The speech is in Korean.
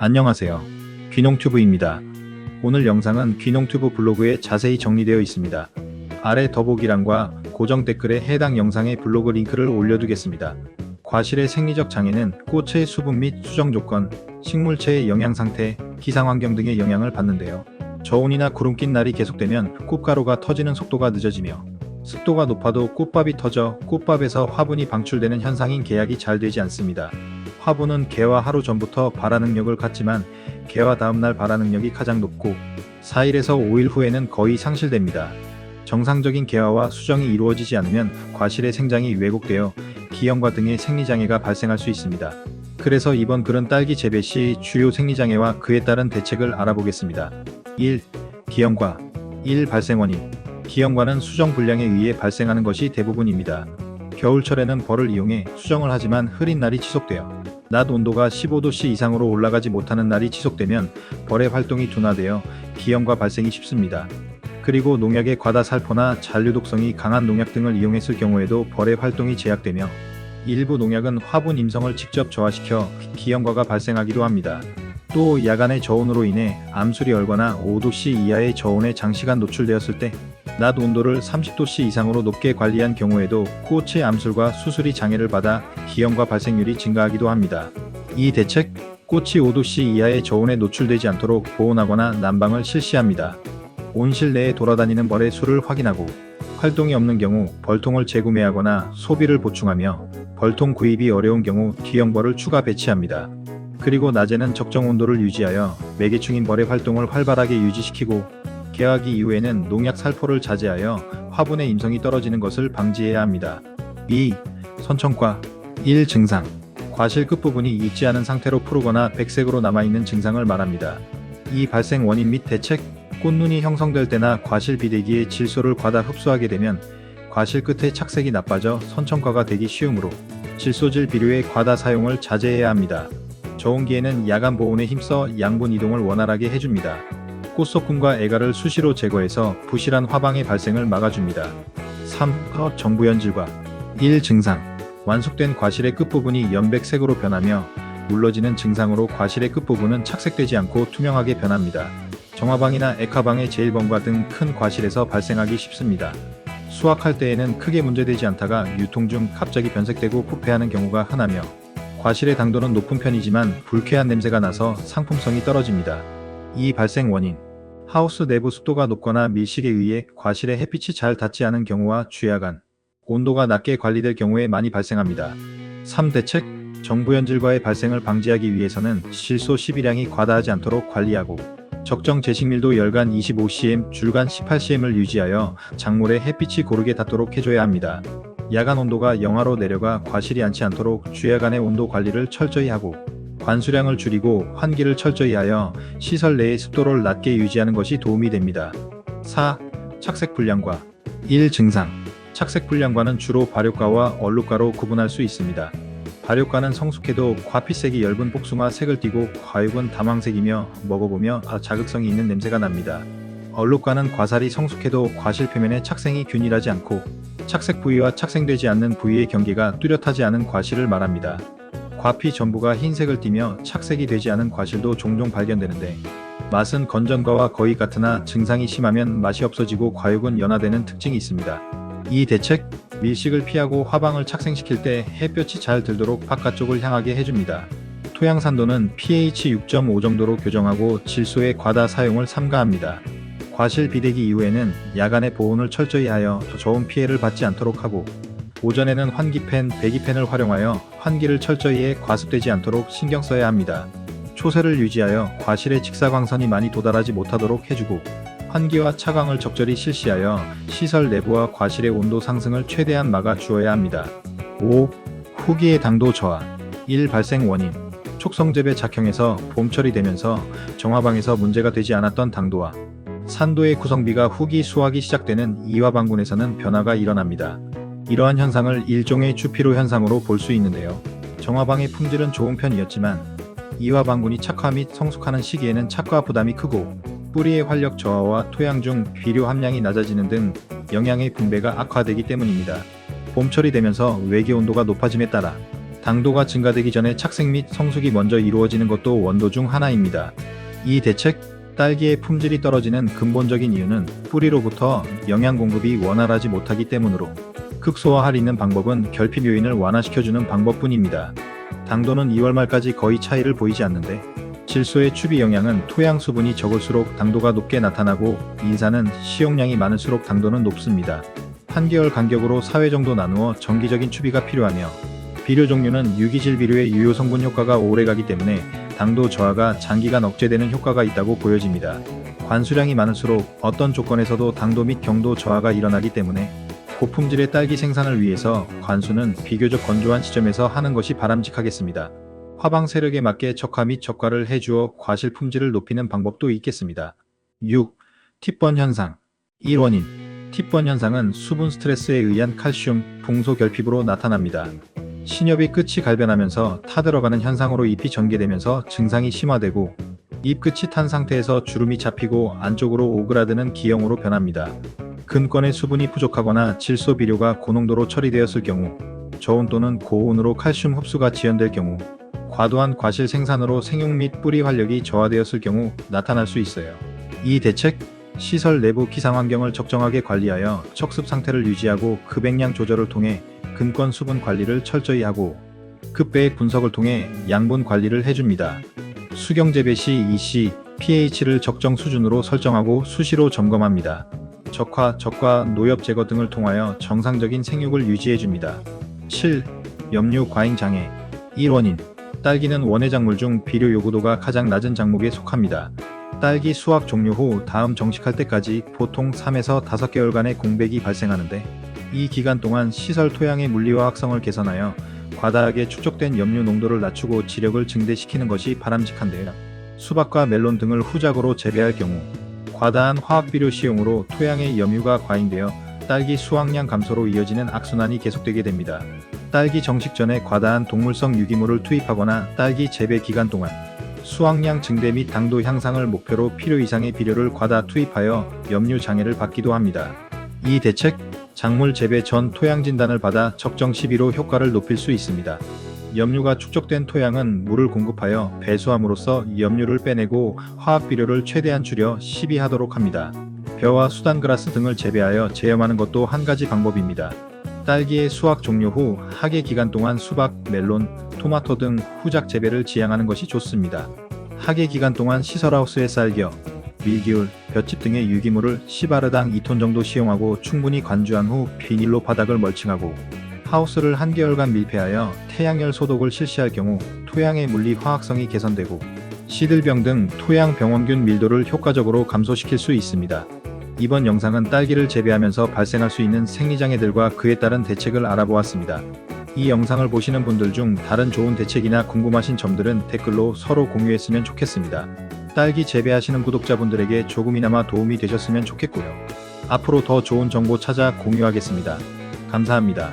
안녕하세요. 귀농튜브입니다. 오늘 영상은 귀농튜브 블로그에 자세히 정리되어 있습니다. 아래 더보기란과 고정 댓글에 해당 영상의 블로그 링크를 올려두겠습니다. 과실의 생리적 장애는 꽃의 수분 및 수정 조건, 식물체의 영양 상태, 기상 환경 등의 영향을 받는데요. 저온이나 구름 낀 날이 계속되면 꽃가루가 터지는 속도가 늦어지며 습도가 높아도 꽃밥이 터져 꽃밥에서 화분이 방출되는 현상인 계약이 잘 되지 않습니다. 화분은 개화 하루 전부터 발화 능력을 갖지만 개화 다음날 발화 능력이 가장 높고 4일에서 5일 후에는 거의 상실됩니다. 정상적인 개화와 수정이 이루어지지 않으면 과실의 생장이 왜곡되어 기형과 등의 생리장애가 발생할 수 있습니다. 그래서 이번 글은 딸기 재배 시 주요 생리장애와 그에 따른 대책을 알아보겠습니다. 1. 기형과 1. 발생 원인 기형과는 수정 불량에 의해 발생하는 것이 대부분입니다. 겨울철에는 벌을 이용해 수정을 하지만 흐린 날이 지속되어 낮 온도가 15도씨 이상으로 올라가지 못하는 날이 지속되면 벌의 활동이 둔화되어 기형과 발생이 쉽습니다. 그리고 농약의 과다 살포나 잔류 독성이 강한 농약 등을 이용했을 경우에도 벌의 활동이 제약되며 일부 농약은 화분 임성을 직접 저하시켜 기형과가 발생하기도 합니다. 또 야간의 저온으로 인해 암술이 얼거나 5도씨 이하의 저온에 장시간 노출되었을 때 낮 온도를 30도씨 이상으로 높게 관리한 경우에도 꽃의 암술과 수술이 장애를 받아 기형과 발생률이 증가하기도 합니다. 이 대책, 꽃이 5도씨 이하의 저온에 노출되지 않도록 보온하거나 난방을 실시합니다. 온실 내에 돌아다니는 벌의 수를 확인하고 활동이 없는 경우 벌통을 재구매하거나 소비를 보충하며 벌통 구입이 어려운 경우 T형벌을 추가 배치합니다. 그리고 낮에는 적정 온도를 유지하여 매개충인 벌의 활동을 활발하게 유지시키고 개화기 이후에는 농약 살포를 자제하여 화분의 임성이 떨어지는 것을 방지해야 합니다. 2. 선천과 1. 증상 과실 끝부분이 익지 않은 상태로 푸르거나 백색으로 남아있는 증상을 말합니다. 이 발생 원인 및 대책 꽃눈이 형성될 때나 과실 비대기의 질소를 과다 흡수하게 되면 과실 끝의 착색이 나빠져 선천과가 되기 쉬우므로 질소질 비료의 과다 사용을 자제해야 합니다. 저온기에는 야간 보온에 힘써 양분 이동을 원활하게 해줍니다. 꽃소금과 애가를 수시로 제거해서 부실한 화방의 발생을 막아줍니다. 3. 어, 정부 연질과 1. 증상 완숙된 과실의 끝부분이 연백색으로 변하며 물러지는 증상으로 과실의 끝부분은 착색되지 않고 투명하게 변합니다. 정화방이나 액화방의 제일번과 등 큰 과실에서 발생하기 쉽습니다. 수확할 때에는 크게 문제되지 않다가 유통 중 갑자기 변색되고 부패하는 경우가 흔하며 과실의 당도는 높은 편이지만 불쾌한 냄새가 나서 상품성이 떨어집니다. 이 발생 원인 하우스 내부 습도가 높거나 밀식에 의해 과실에 햇빛이 잘 닿지 않은 경우와 주야간 온도가 낮게 관리될 경우에 많이 발생합니다. 3. 대책 정부 연질과의 발생을 방지하기 위해서는 실소 12량이 과다하지 않도록 관리하고 적정 제식밀도 열간 25cm, 줄간 18cm을 유지하여 작물에 햇빛이 고르게 닿도록 해줘야 합니다. 야간 온도가 영하로 내려가 과실이 않지 않도록 주야간의 온도 관리를 철저히 하고 관수량을 줄이고 환기를 철저히 하여 시설 내의 습도를 낮게 유지하는 것이 도움이 됩니다. 4. 착색 불량과 1. 증상 착색 불량과는 주로 발효과와 얼룩과로 구분할 수 있습니다. 발효과는 성숙해도 과피색이 엷은 복숭아 색을 띠고 과육은 담황색이며 먹어보며 자극성이 있는 냄새가 납니다. 얼룩과는 과살이 성숙해도 과실 표면에 착생이 균일하지 않고 착색 부위와 착생되지 않는 부위의 경계가 뚜렷하지 않은 과실을 말합니다. 과피 전부가 흰색을 띠며 착색이 되지 않은 과실도 종종 발견되는데 맛은 건전과와 거의 같으나 증상이 심하면 맛이 없어지고 과육은 연화되는 특징이 있습니다. 이 대책, 밀식을 피하고 화방을 착생시킬 때 햇볕이 잘 들도록 바깥쪽을 향하게 해줍니다. 토양 산도는 pH 6.5 정도로 교정하고 질소의 과다 사용을 삼가합니다. 과실 비대기 이후에는 야간의 보온을 철저히 하여 더 좋은 피해를 받지 않도록 하고 오전에는 환기팬, 배기팬을 활용하여 환기를 철저히 해 과습되지 않도록 신경 써야 합니다. 초세를 유지하여 과실의 직사광선이 많이 도달하지 못하도록 해주고 환기와 차광을 적절히 실시하여 시설 내부와 과실의 온도 상승을 최대한 막아 주어야 합니다. 5. 후기의 당도 저하 1. 발생 원인 촉성재배 작형에서 봄철이 되면서 정화방에서 문제가 되지 않았던 당도와 산도의 구성비가 후기 수확이 시작되는 이화방군에서는 변화가 일어납니다. 이러한 현상을 일종의 주피로 현상으로 볼 수 있는데요. 정화방의 품질은 좋은 편이었지만 이화방군이 착화 및 성숙하는 시기에는 착화 부담이 크고 뿌리의 활력 저하와 토양 중 비료 함량이 낮아지는 등 영양의 분배가 악화되기 때문입니다. 봄철이 되면서 외기 온도가 높아짐에 따라 당도가 증가되기 전에 착색 및 성숙이 먼저 이루어지는 것도 원도 중 하나입니다. 이 대책, 딸기의 품질이 떨어지는 근본적인 이유는 뿌리로부터 영양 공급이 원활하지 못하기 때문으로 극소화할 있는 방법은 결핍 요인을 완화시켜주는 방법뿐입니다. 당도는 2월 말까지 거의 차이를 보이지 않는데 질소의 추비 영양은 토양 수분이 적을수록 당도가 높게 나타나고 인산은 시용량이 많을수록 당도는 높습니다. 한개월 간격으로 4회 정도 나누어 정기적인 추비가 필요하며 비료 종류는 유기질 비료의 유효 성분 효과가 오래가기 때문에 당도 저하가 장기간 억제되는 효과가 있다고 보여집니다. 관수량이 많을수록 어떤 조건에서도 당도 및 경도 저하가 일어나기 때문에 고품질의 딸기 생산을 위해서 관수는 비교적 건조한 시점에서 하는 것이 바람직하겠습니다. 화방 세력에 맞게 척화 및 척과를 해주어 과실 품질을 높이는 방법도 있겠습니다. 6. 팁번 현상 1원인 팁번 현상은 수분 스트레스에 의한 칼슘, 풍소 결핍으로 나타납니다. 신엽이 끝이 갈변하면서 타들어가는 현상으로 잎이 전개되면서 증상이 심화되고 잎 끝이 탄 상태에서 주름이 잡히고 안쪽으로 오그라드는 기형으로 변합니다. 근권의 수분이 부족하거나 질소 비료가 고농도로 처리되었을 경우, 저온 또는 고온으로 칼슘 흡수가 지연될 경우, 과도한 과실 생산으로 생육 및 뿌리 활력이 저하되었을 경우 나타날 수 있어요. 이 대책, 시설 내부 기상 환경을 적정하게 관리하여 척습 상태를 유지하고 급액량 조절을 통해 근권 수분 관리를 철저히 하고 급배액 분석을 통해 양분 관리를 해줍니다. 수경 재배 시 EC, pH를 적정 수준으로 설정하고 수시로 점검합니다. 적화, 적과 노엽 제거 등을 통하여 정상적인 생육을 유지해줍니다. 7. 염류 과잉 장애 1원인 딸기는 원예 작물 중 비료 요구도가 가장 낮은 작목에 속합니다. 딸기 수확 종료 후 다음 정식할 때까지 보통 3에서 5개월간의 공백이 발생하는데 이 기간 동안 시설 토양의 물리와 학성을 개선하여 과다하게 축적된 염류 농도를 낮추고 지력을 증대시키는 것이 바람직한데요. 수박과 멜론 등을 후작으로 재배할 경우 과다한 화학 비료 시용으로 토양의 염유가 과잉되어 딸기 수확량 감소로 이어지는 악순환이 계속되게 됩니다. 딸기 정식 전에 과다한 동물성 유기물을 투입하거나 딸기 재배 기간 동안 수확량 증대 및 당도 향상을 목표로 필요 이상의 비료를 과다 투입하여 염류 장애를 받기도 합니다. 이 대책, 작물 재배 전 토양 진단을 받아 적정 시비로 효과를 높일 수 있습니다. 염류가 축적된 토양은 물을 공급하여 배수함으로써 염류를 빼내고 화학 비료를 최대한 줄여 시비하도록 합니다. 벼와 수단그라스 등을 재배하여 제염하는 것도 한 가지 방법입니다. 딸기의 수확 종료 후 하계 기간 동안 수박, 멜론, 토마토 등 후작 재배를 지향하는 것이 좋습니다. 하계 기간 동안 시설하우스에 쌀겨, 밀기울, 볏짚 등의 유기물을 시바르당 2톤 정도 시용하고 충분히 관주한 후 비닐로 바닥을 멀칭하고 하우스를 한개월간 밀폐하여 태양열 소독을 실시할 경우 토양의 물리 화학성이 개선되고 시들병 등 토양 병원균 밀도를 효과적으로 감소시킬 수 있습니다. 이번 영상은 딸기를 재배하면서 발생할 수 있는 생리장애들과 그에 따른 대책을 알아보았습니다. 이 영상을 보시는 분들 중 다른 좋은 대책이나 궁금하신 점들은 댓글로 서로 공유했으면 좋겠습니다. 딸기 재배하시는 구독자분들에게 조금이나마 도움이 되셨으면 좋겠고요. 앞으로 더 좋은 정보 찾아 공유하겠습니다. 감사합니다.